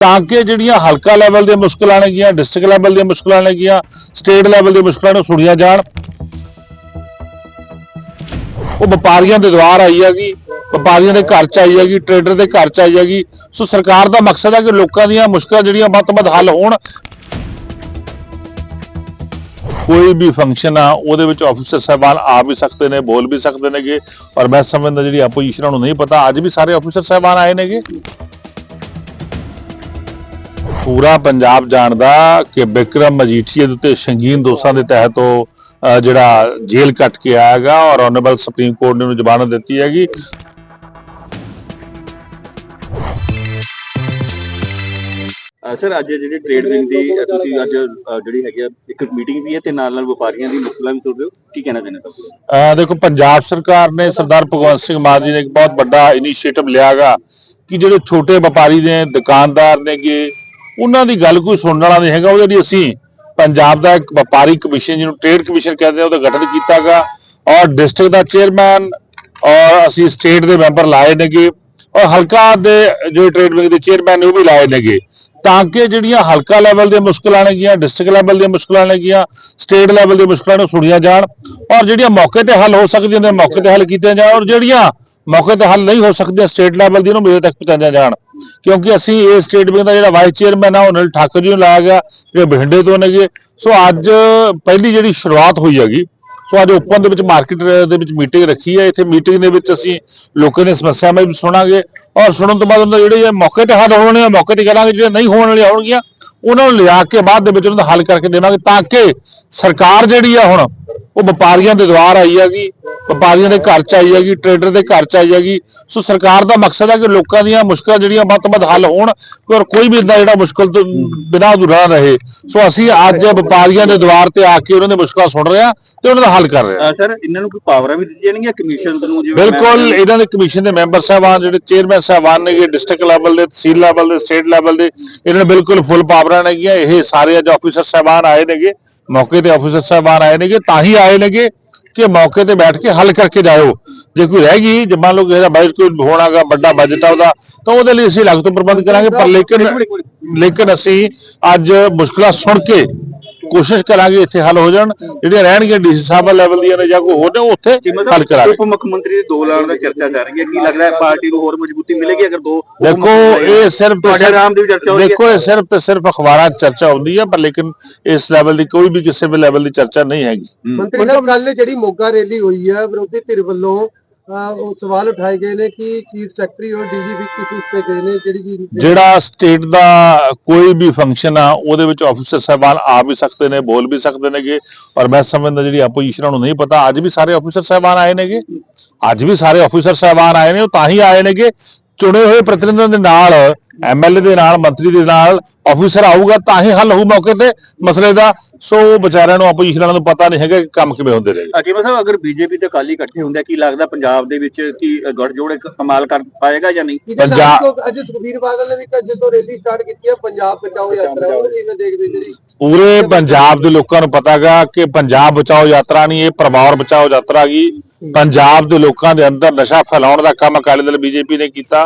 ਤਾਂ ਕਿ ਜਿਹੜੀਆਂ ਹਲਕਾ ਲੈਵਲ ਦੀਆਂ ਮੁਸ਼ਕਲਾਂ ਨੇਗੀਆਂ ਡਿਸਟ੍ਰਿਕਟ ਲੈਵਲ ਦੀਆਂ ਮੁਸ਼ਕਲਾਂ ਨੇਗੀਆਂ ਸਟੇਟ ਲੈਵਲ ਦੀਆਂ ਮੁਸ਼ਕਲਾਂ ਨੂੰ ਸੁਣੀਆਂ ਜਾਣ। ਉਹ ਵਪਾਰੀਆਂ ਦੇ ਦੁਆਰ ਆਈ ਹੈਗੀ, ਵਪਾਰੀਆਂ ਦੇ ਘਰ ਚ ਆਈ ਹੈਗੀ ਟ੍ਰੇਡਰ ਦੇ ਘਰ ਚ ਆਈ ਹੈਗੀ। ਸੋ ਸਰਕਾਰ ਦਾ ਮਕਸਦ ਹੈ ਕਿ ਲੋਕਾਂ ਦੀਆਂ ਮੁਸ਼ਕਲਾਂ ਜਿਹੜੀਆਂ ਵੱਧ ਤੋਂ ਵੱਧ ਹੱਲ ਹੋਣ। ਕੋਈ ਵੀ ਫੰਕਸ਼ਨ ਆ, ਉਹਦੇ ਵਿੱਚ ਆਫੀਸਰ ਸਾਹਿਬਾਨ ਆ ਵੀ ਸਕਦੇ ਨੇ, ਬੋਲ ਵੀ ਸਕਦੇ ਨੇਗੇ। ਔਰ ਮੈਂ ਸਮਝਦਾ ਜਿਹੜੀ ਆਪੋਜੀਸ਼ਨ ਨੂੰ ਨਹੀਂ ਪਤਾ। ਅੱਜ ਵੀ ਸਾਰੇ ਆਫੀਸਰ ਸਾਹਿਬਾਨ ਆਏ ਨੇਗੇ। ਪੂਰਾ ਪੰਜਾਬ ਜਾਣਦਾ ਕਿ ਬਿਕਰਮ ਮਜੀਠੀਆ ਦੇ ਉੱਤੇ ਸੰਗੀਨ ਦੋਸ਼ਾਂ ਦੇ ਤਹਿਤ ਉਹ ਜਿਹੜਾ ਜੇਲ੍ਹ ਕੱਟ ਕੇ ਆਇਆਗਾ ਔਰ ਆਨਰੇਬਲ ਸੁਪਰੀਮ ਕੋਰਟ ਨੇ ਉਹਨੂੰ ਜ਼ਮਾਨਤ ਦਿੱਤੀ ਹੈਗੀ। ਸਰ ਅੱਜ ਜਿਹੜੀ ਟ੍ਰੇਡ ਵਿੰਗ ਦੀ ਤੁਸੀਂ ਅੱਜ ਜਿਹੜੀ ਹੈਗੀ ਆ ਇੱਕ ਮੀਟਿੰਗ ਵੀ ਹੈ ਤੇ ਨਾਲ ਨਾਲ ਵਪਾਰੀਆਂ ਦੀ ਮੁਸ਼ਕਲਾਂ ਵੀ ਹੋ। ਕੀ ਕਹਿਣਾ ਤੁਸੀਂ ਅਹ ਦੇਖੋ ਪੰਜਾਬ ਸਰਕਾਰ ਨੇ ਸਰਦਾਰ ਭਗਵੰਤ ਸਿੰਘ ਮਾਨ ਜੀ ਨੇ ਇੱਕ ਬਹੁਤ ਵੱਡਾ ਇਨੀਸ਼ੀਏਟਿਵ ਲਿਆਗਾ ਕਿ ਜਿਹੜੇ ਛੋਟੇ ਵਪਾਰੀ ਨੇ ਦੁਕਾਨਦਾਰ ਨੇਗੇ ਉਹਨਾਂ ਦੀ ਗੱਲ ਕੋਈ ਸੁਣਨ ਵਾਲਾ ਨਹੀਂ ਹੈਗਾ, ਉਹਦੇ ਲਈ ਅਸੀਂ ਪੰਜਾਬ ਦਾ ਇੱਕ ਵਪਾਰੀ ਕਮਿਸ਼ਨ ਜਿਹਨੂੰ ਟ੍ਰੇਡ ਕਮਿਸ਼ਨ ਕਹਿੰਦੇ ਆ, ਉਹਦਾ ਗਠਨ ਕੀਤਾਗਾ। ਔਰ ਡਿਸਟ੍ਰਿਕਟ ਦਾ ਚੇਅਰਮੈਨ ਔਰ ਅਸੀਂ ਸਟੇਟ ਦੇ ਮੈਂਬਰ ਲਾਏ ਨੇਗੇ। ਔਰ ਹਲਕਾ ਦੇ ਜੋ ਟ੍ਰੇਡ ਵਿੰਗ ਦੇ ਚੇਅਰਮੈਨ ਨੇ ਉਹ ਵੀ ਲਾਏ ਨੇਗੇ। ਤਾਂ ਕਿ ਜਿਹੜੀਆਂ ਹਲਕਾ ਲੈਵਲ ਦੀਆਂ ਮੁਸ਼ਕਲਾਂ ਨੇਗੀਆਂ ਡਿਸਟ੍ਰਿਕਟ ਲੈਵਲ ਦੀਆਂ ਮੁਸ਼ਕਲਾਂ ਨੇਗੀਆਂ ਸਟੇਟ ਲੈਵਲ ਦੀਆਂ ਮੁਸ਼ਕਲਾਂ ਨੂੰ ਸੁਣੀਆਂ ਜਾਣ। ਔਰ ਜਿਹੜੀਆਂ ਮੌਕੇ ਤੇ ਹੱਲ ਹੋ ਸਕਦੀਆਂ ਨੇ, ਮੌਕੇ ਤੇ ਹੱਲ ਕੀਤੀਆਂ ਜਾਣ। ਔਰ ਜਿਹੜੀਆਂ ਮੌਕੇ ਤੇ ਹੱਲ ਨਹੀਂ ਹੋ ਸਕਦੀਆਂ ਸਟੇਟ ਲੈਵਲ ਦੀਆਂ ਨੂੰ ਮੇਰੇ ਤੱਕ ਪਹੁੰਚਾਈਆਂ ਜਾਣ। ਕਿਉਂਕਿ ਅਸੀਂ ਇਹ ਸਟੇਟ ਬੈਂਕ ਦਾ ਜਿਹੜਾ ਵਾਈਸ ਚੇਅਰਮੈਨ ਆ, ਉਹ ਅਨਿਲ ਠਾਕੁਰ ਜੀ ਨੂੰ ਲਾਇਆ ਗਿਆ, ਜਿਹੜੇ ਬਠਿੰਡੇ ਤੋਂ ਨੇਗੇ ਸੋ ਅੱਜ ਪਹਿਲੀ ਜਿਹੜੀ ਸ਼ੁਰੂਆਤ ਹੋਈ ਹੈਗੀ ਸੋ ਅੱਜ ਓਪਨ ਦੇ ਵਿੱਚ ਮਾਰਕੀਟ ਦੇ ਵਿੱਚ ਮੀਟਿੰਗ ਰੱਖੀ ਹੈ। ਇੱਥੇ ਮੀਟਿੰਗ ਦੇ ਵਿੱਚ ਅਸੀਂ ਲੋਕਾਂ ਦੀਆਂ ਸਮੱਸਿਆਵਾਂ ਵੀ ਸੁਣਾਂਗੇ। ਔਰ ਸੁਣਨ ਤੋਂ ਬਾਅਦ ਉਹਨਾਂ ਦੇ ਜਿਹੜੇ ਮੌਕੇ ਤੇ ਹੱਲ ਹੋਣੇ ਆ ਮੌਕੇ ਤੇ ਕਰਾਂਗੇ। ਜਿਹੜੇ ਨਹੀਂ ਹੋਣ ਵਾਲੇ ਹੋਣਗੀਆਂ, ਉਹਨਾਂ ਨੂੰ ਲਿਆ ਕੇ ਬਾਅਦ ਦੇ ਵਿੱਚ ਉਹਨਾਂ ਦਾ ਹੱਲ ਕਰਕੇ ਦੇਵਾਂਗੇ, ਤਾਂ ਕਿ ਸਰਕਾਰ ਜਿਹੜੀ ਆ ਹੁਣ, ਉਹ ਵਪਾਰੀਆਂ ਦੇ ਦੁਆਰ ਆਈ ਹੈਗੀ। ਵਪਾਰੀਆਂ ਦੇ ਘਰ ਚ ਆਈ ਹੈਗੀ ਟ੍ਰੇਡਰ ਦੇ ਘਰ ਚ ਆਈ ਹੈਗੀ। ਸੋ ਸਰਕਾਰ ਦਾ ਮਕਸਦ ਹੈ ਕਿ ਲੋਕਾਂ ਦੀਆਂ ਮੁਸ਼ਕਲਾਂ ਜਿਹੜੀਆਂ ਵੱਧ ਤੋਂ ਵੱਧ ਹੱਲ ਹੋਣ ਔਰ ਕੋਈ ਵੀ ਇਦਾਂ ਜਿਹੜਾ ਮੁਸ਼ਕਲ ਤੋਂ ਬਿਨਾਂ ਅਧੂਰਾ ਰਹੇ। ਸੋ ਅਸੀਂ ਅੱਜ ਵਪਾਰੀਆਂ ਦੇ ਦੁਆਰ ਤੇ ਆ ਕੇ ਉਹਨਾਂ ਦੀ ਮੁਸ਼ਕਲਾਂ ਸੁਣ ਰਹੇ ਹਾਂ ਤੇ ਉਹਨਾਂ ਦਾ ਹੱਲ ਕਰ ਰਹੇ ਅ, ਸਰ ਇਹਨਾਂ ਨੂੰ ਕੋਈ ਪਾਵਰਾਂ ਵੀ ਦਿੱਤੀਆਂ ਜਾਣਗੀਆਂ ਕਮਿਸ਼ਨ ਨੂੰ ਜਿਵੇਂ ਬਿਲਕੁਲ ਇਹਨਾਂ ਦੇ ਕਮਿਸ਼ਨ ਦੇ ਮੈਂਬਰ ਸਾਹਿਬਾਨ ਜਿਹੜੇ ਚੇਅਰਮੈਨ ਸਾਹਿਬਾਨ ਨੇਗੇ ਡਿਸਟ੍ਰਿਕਟ ਲੈਵਲ ਦੇ ਤਹਿਸੀਲ ਲੈਵਲ ਦੇ ਸਟੇਟ ਲੈਵਲ ਦੇ ਇਹਨਾਂ ਨੇ ਬਿਲਕੁਲ ਫੁੱਲ ਪਾਵਰਾਂ ਨੇਗੀਆਂ। ਇਹ ਸਾਰੇ ਅੱਜ ਆਫੀਸਰ ਸਾਹਿਬਾਨ ਆਏ ਨੇਗੇ ਮੌਕੇ ਤੇ ਆਫੀਸਰ ਸਾਹਿਬਾਨ ਆਏ ਨੇਗੇ ਤਾਂ ਹੀ ਆਏ ਨੇਗੇ। ਕਿ ਮੌਕੇ ਤੇ ਬੈਠ ਕੇ ਹੱਲ ਕਰਕੇ ਜਾਇਓ। ਜੇ ਕੋਈ ਰਹਿ ਗਈ ਜੇ ਮੰਨ ਲਓ ਕਿਸੇ ਦਾ ਬਜਟ ਕੋਈ ਹੋਣਾਗਾ ਵੱਡਾ ਬਜਟ ਆ ਉਹਦਾ ਤਾਂ ਉਹਦੇ ਲਈ ਅਸੀਂ ਲੱਗ ਤੋਂ ਪ੍ਰਬੰਧ ਕਰਾਂਗੇ। ਪਰ ਲੇਕਿਨ ਲੇਕਿਨ ਅਸੀਂ ਅੱਜ ਮੁਸ਼ਕਲਾਂ ਸੁਣ ਕੇ ਕੋਸ਼ਿਸ਼ ਕਰਾਂਗੇ ਇੱਥੇ ਹੱਲ ਹੋ ਜਾਣ ਜਿਹੜੀਆਂ ਰਹਿਣਗੀਆਂ ਡੀਸੀ ਸਾਹਿਬ ਲੈਵਲ ਦੀਆਂ ਨੇ ਜਾਂ ਕੋਈ ਹੋਰ ਨੇ ਉਹ ਉੱਥੇ ਹੱਲ ਕਰਾਂਗੇ। ਉਪ ਮੁੱਖ ਮੰਤਰੀ ਦੇ ਦੋ ਲਾਣ ਦਾ ਚਰਚਾ ਚੱਲ ਰਹੀ ਹੈ। ਕੀ ਲੱਗਦਾ ਹੈ ਪਾਰਟੀ ਨੂੰ ਹੋਰ ਮਜ਼ਬੂਤੀ ਮਿਲੇਗੀ ਅਗਰ ਦੋ ਦੇਖੋ ਇਹ ਸਿਰਫ ਤੇ ਤੁਹਾਡੇ ਸਿਰਫ- ਨਾਮ ਦੀ ਚਰਚਾ ਹੋ ਰਹੀ ਹੈ। ਦੇਖੋ ਇਹ ਸਿਰਫ ਤੇ ਸਿਰਫ ਅਖਬਾਰਾਂ 'ਚ ਚਰਚਾ ਹੁੰਦੀ ਹੈ ਪਰ ਲੇਕਿਨ ਇਸ ਲੈਵਲ ਦੀ ਕੋਈ ਵੀ ਕਿਸੇ ਵੀ ਲੈਵਲ ਦੀ ਚਰਚਾ ਨਹੀਂ ਹੈਗੀ। ਮੰਤਰੀ ਸਾਹਿਬ ਕੱਲ ਜਿਹੜੀ ਮੋਗਾ ਰੈਲੀ ਹੋਈ ਹੈ ਵਿਰੋਧੀ ਧਿਰ ਵੱਲੋਂ ਉਹ ਸਵਾਲ ਉਠਾਏ ਗਏ ਨੇ ਕਿ ਚੀਫ ਸੈਕਟਰੀ ਔਰ ਡੀਜੀਪੀ ਕਿਸ ਉਸ ਤੇ ਗਏ ਨੇ, ਜਿਹੜੀ ਚੀਜ਼ ਜਿਹੜਾ ਸਟੇਟ ਦਾ ਕੋਈ ਵੀ ਫੰਕਸ਼ਨ ਆ, ਉਹਦੇ ਵਿੱਚ ਆਫੀਸਰ ਸਾਹਿਬਾਨ ਆ ਵੀ ਸਕਦੇ ਨੇ, ਬੋਲ ਵੀ ਸਕਦੇ ਨੇਗੇ। ਔਰ ਮੈਂ ਸਮਝਦਾ ਜਿਹੜੀ ਆਪੋਜੀਸ਼ਨ ਨੂੰ ਨਹੀਂ ਪਤਾ। ਅੱਜ ਵੀ ਸਾਰੇ ਆਫੀਸਰ ਸਾਹਿਬਾਨ ਆਏ ਨੇਗੇ। ਅੱਜ ਵੀ ਸਾਰੇ ਆਫੀਸਰ ਸਾਹਿਬਾਨ ਆਏ ਨੇ, ਉਹ ਤਾਂ ਹੀ ਆਏ ਨੇਗੇ। ਚੁਣੇ ਹੋਏ ਪ੍ਰਤੀਨਿਧੀਆਂ ਦੇ ਨਾਲ ਐਮਐਲਏ ਦੇ ਨਾਲ, ਮੰਤਰੀ ਦੇ ਨਾਲ ਆਫੀਸਰ ਆਊਗਾ ਤਾਂ ਹੀ ਹੱਲ ਹੋਊ ਮੌਕੇ ਤੇ। ਮਸਲੇ ਦਾ ਸੋ ਉਹ ਵਿਚਾਰਿਆਂ ਨੂੰ ਆਪੋਜੀਸ਼ਨ ਵਾਲਿਆਂ ਨੂੰ ਪਤਾ ਨਹੀਂ ਹੈਗਾ ਕਿ ਕੰਮ ਕਿਵੇਂ ਹੁੰਦੇ ਨੇ ਅਜੇ ਮਤਲਬ ਅਗਰ ਬੀਜੇਪੀ ਤੇ ਅਕਾਲੀ ਇਕੱਠੇ ਹੁੰਦੇ ਕੀ ਲੱਗਦਾ ਪੰਜਾਬ ਦੇ ਵਿੱਚ ਕੀ ਗੱਠਜੋੜ ਇੱਕ ਕਮਾਲ ਕਰ ਪਾਏਗਾ ਜਾਂ ਨਹੀਂ? ਪੰਜਾਬ- ਅੱਜ ਸੁਖਬੀਰ ਬਾਦਲ ਨੇ ਵੀ ਤਾਂ ਜਦੋਂ ਰੈਲੀ ਸਟਾਰਟ ਕੀਤੀ ਹੈ ਪੰਜਾਬ ਬਚਾਓ ਯਾਤਰਾ ਉਹ ਕਿਵੇਂ ਦੇਖਦੇ ਜੀ। ਪੂਰੇ ਪੰਜਾਬ ਦੇ ਲੋਕਾਂ ਨੂੰ ਪਤਾਗਾ ਕਿ ਪੰਜਾਬ ਬਚਾਓ ਯਾਤਰਾ ਨਹੀਂ ਇਹ ਪਰਿਵਾਰ ਬਚਾਓ ਯਾਤਰਾ ਗਈ ਪੰਜਾਬ ਦੇ ਲੋਕਾਂ ਦੇ ਅੰਦਰ ਨਸ਼ਾ ਫੈਲਾਉਣ ਦਾ ਕੰਮ ਅਕਾਲੀ ਦਲ ਬੀਜੇਪੀ ਨੇ ਕੀਤਾ।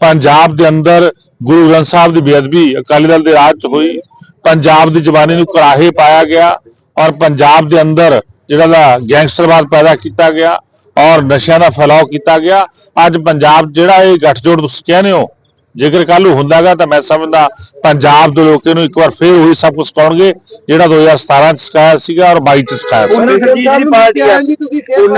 ਪੰਜਾਬ ਦੇ ਅੰਦਰ ਗੁਰੂ ਗ੍ਰੰਥ ਸਾਹਿਬ ਦੀ ਬੇਅਦਬੀ ਅਕਾਲੀ ਦਲ ਦੇ ਰਾਜ ਚ ਹੋਈ। ਪੰਜਾਬ ਦੀ ਜਵਾਨੀ ਨੂੰ ਕਰਾਹੇ ਪਾਇਆ ਗਿਆ ਔਰ ਪੰਜਾਬ ਦੇ ਅੰਦਰ ਜਿਹੜਾ ਦਾ ਗੈਂਗਸਟਰਵਾਦ ਪੈਦਾ ਕੀਤਾ ਗਿਆ ਔਰ ਨਸ਼ਿਆਂ ਦਾ ਫੈਲਾਅ ਕੀਤਾ ਗਿਆ। ਅੱਜ ਪੰਜਾਬ ਜਿਹੜਾ ਇਹ ਗੱਠਜੋੜ ਤੁਸੀਂ ਕਹਿੰਦੇ ਹੋ ਜੇਕਰ ਕੱਲ੍ਹ ਨੂੰ ਹੁੰਦਾਗਾ ਤਾਂ ਮੈਂ ਸਮਝਦਾ ਪੰਜਾਬ ਦੇ ਲੋਕ ਇਹਨੂੰ ਇੱਕ ਵਾਰ ਫੇਰ ਉਹੀ ਸਭ ਕੁਝ ਸਿਖਾਉਣਗੇ ਜਿਹੜਾ 2017 ਚ ਸਿਖਾਇਆ ਸੀਗਾ ਔਰ 22 ਚ ਸਿਖਾਇਆ ਸੀ ਪੁਨਰ ਸਰਜੀਤ ਪਾਰਟੀ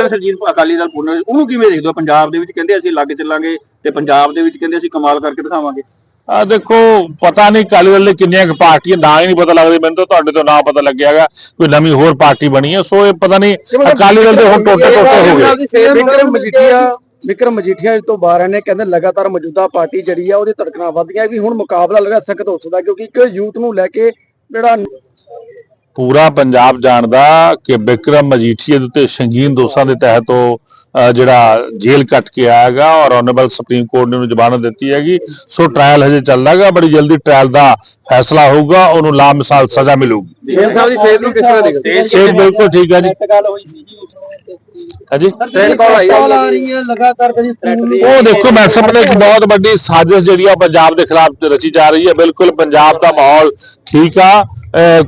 ਸਰਜੀਤ ਅਕਾਲੀ ਦਲ ਪੁਨਰ ਉਹਨੂੰ ਕਿਵੇਂ ਦੇਖਦੇ ਹੋ? ਪੰਜਾਬ ਦੇ ਵਿੱਚ ਕਹਿੰਦੇ ਅਸੀਂ ਲੱਗ ਚੱਲਾਂਗੇ ਤੇ ਪੰਜਾਬ ਦੇ ਵਿੱਚ ਕਹਿੰਦੇ ਅਸੀਂ ਕਮਾਲ ਕਰਕੇ ਦਿਖਾਵਾਂਗੇ। ਆ ਦੇਖੋ ਪਤਾ ਨਹੀਂ ਅਕਾਲੀ ਦਲ ਦੇ ਕਿੰਨੀਆਂ ਕੁ ਪਾਰਟੀਆਂ ਨਾਂ ਹੀ ਨਹੀਂ ਪਤਾ ਲੱਗਦੇ ਮੈਨੂੰ ਤਾਂ ਤੁਹਾਡੇ ਤੋਂ ਨਾਂ ਪਤਾ ਲੱਗਿਆਗਾ ਕੋਈ ਨਵੀਂ ਹੋਰ ਪਾਰਟੀ ਬਣੀ ਹੈ ਸੋ ਇਹ ਪਤਾ ਨਹੀਂ ਅਕਾਲੀ ਦਲ ਦੇ ਹੁਣ ਟੋਟੇ ਟੋਟੇ ਹੋ ਗਏ। ਵਿਕਰਮ ਮਜੀਠੀਆ ਵਿਕਰਮ ਮਜੀਠੀਆ ਤੋਂ ਬਾਹਰ ਨੇ ਕਹਿੰਦੇ ਲਗਾਤਾਰ ਮੌਜੂਦਾ ਪਾਰਟੀ ਜਿਹੜੀ ਆ ਉਹਦੀ ਧੜਕਣਾ ਵੱਧਦੀਆਂ ਵੀ ਹੁਣ ਮੁਕਾਬਲਾ ਲਗਾ ਸਖਤ ਹੋ ਸਕਦਾ ਕਿਉਂਕਿ ਇੱਕ ਯੂਥ ਨੂੰ ਲੈ ਕੇ ਜਿਹੜਾ ਪੂਰਾ ਪੰਜਾਬ ਜਾਣਦਾ ਕਿ ਬਿਕਰਮ ਮਜੀਠੀਆ ਦੇ ਉੱਤੇ ਸੰਗੀਨ ਦੋਸ਼ਾਂ ਦੇ ਤਹਿਤ ਉਹ ਜਿਹੜਾ ਜੇਲ੍ਹ ਕੱਟ ਕੇ ਆਇਆਗਾ ਔਰ ਆਨਰੇਬਲ ਸੁਪਰੀਮ ਕੋਰਟ ਨੇ ਉਹਨੂੰ ਜ਼ਮਾਨਤ ਦਿੱਤੀ ਹੈਗੀ। ਸੋ ਟ੍ਰਾਇਲ ਹਜੇ ਚੱਲਦਾਗਾ ਬੜੀ ਜਲਦੀ ਟ੍ਰਾਇਲ ਦਾ ਫੈਸਲਾ ਹੋਊਗਾ ਉਹਨੂੰ ਲਾਮਿਸਾਲ ਸਜ਼ਾ ਮਿਲੂਗੀ। ਸੀਐਮ ਸਾਹਿਬ ਦੀ ਸਿਹਤ ਨੂੰ ਕਿਸ ਤਰ੍ਹਾਂ ਦੇਖਦੇ ਸੇਠ ਬਿਲਕੁਲ ਠੀਕ ਹੈ ਜੀ। ਗੱਲ ਹੋਈ ਸੀ ਜੀ ਹਾਂਜੀ? ਜਿਹੜੀ ਕਾਲ ਆਈ ਹੈ ਕਾਲ ਆ ਰਹੀ ਹੈ ਲਗਾਤਾਰ ਕਦੀ ਸਕੂਲ ਨੂੰ ਉਹ ਦੇਖੋ ਮੈਂ ਸਮਝਦਾ ਇੱਕ ਬਹੁਤ ਵੱਡੀ ਸਾਜ਼ਿਸ਼ ਜਿਹੜੀ ਆ ਪੰਜਾਬ ਦੇ ਖਿਲਾਫ ਰਚੀ ਜਾ ਰਹੀ ਹੈ। ਬਿਲਕੁਲ ਪੰਜਾਬ ਦਾ ਮਾਹੌਲ ਠੀਕ ਆ।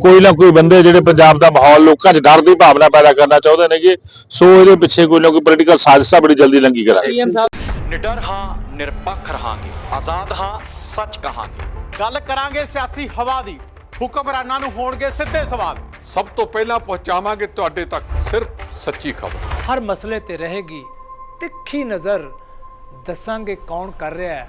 ਕੋਈ ਨਾ ਕੋਈ ਬੰਦੇ ਜਿਹੜੇ ਪੰਜਾਬ ਦਾ ਮਾਹੌਲ ਲੋਕਾਂ 'ਚ ਡਰ ਦੀ ਭਾਵਨਾ ਪੈਦਾ ਕਰਨਾ ਚਾਹੁੰਦੇ ਨੇਗੇ ਸੋ ਇਹਦੇ ਪਿੱਛੇ ਕੋਈ ਨਾ ਕੋਈ ਪੋਲੀਟੀਕਲ ਸਾਜ਼ਿਸ਼ਾਂ ਬੜੀ ਜਲਦੀ ਲੰਗੀ ਕਰਾਂਗੇ। ਨਿਡਰ ਹਾਂ ਨਿਰਪੱਖ ਰਹਾਂਗੇ। ਆਜ਼ਾਦ ਹਾਂ ਸੱਚ ਕਹਾਂਗੇ। ਗੱਲ ਕਰਾਂਗੇ ਸਿਆਸੀ ਹਵਾ ਦੀ। ਹੁਕਮਰਾਨਾਂ ਨੂੰ ਹੋਣਗੇ ਸਿੱਧੇ ਸਵਾਲ। ਸਭ ਤੋਂ ਪਹਿਲਾਂ ਪਹੁੰਚਾਵਾਂਗੇ ਤੁਹਾਡੇ ਤੱਕ ਸਿਰਫ ਸੱਚੀ ਖਬਰ। ਹਰ ਮਸਲੇ ਤੇ ਰਹੇਗੀ ਤਿੱਖੀ ਨਜ਼ਰ। ਦੱਸਾਂਗੇ ਕੌਣ ਕਰ ਰਿਹਾ ਹੈ।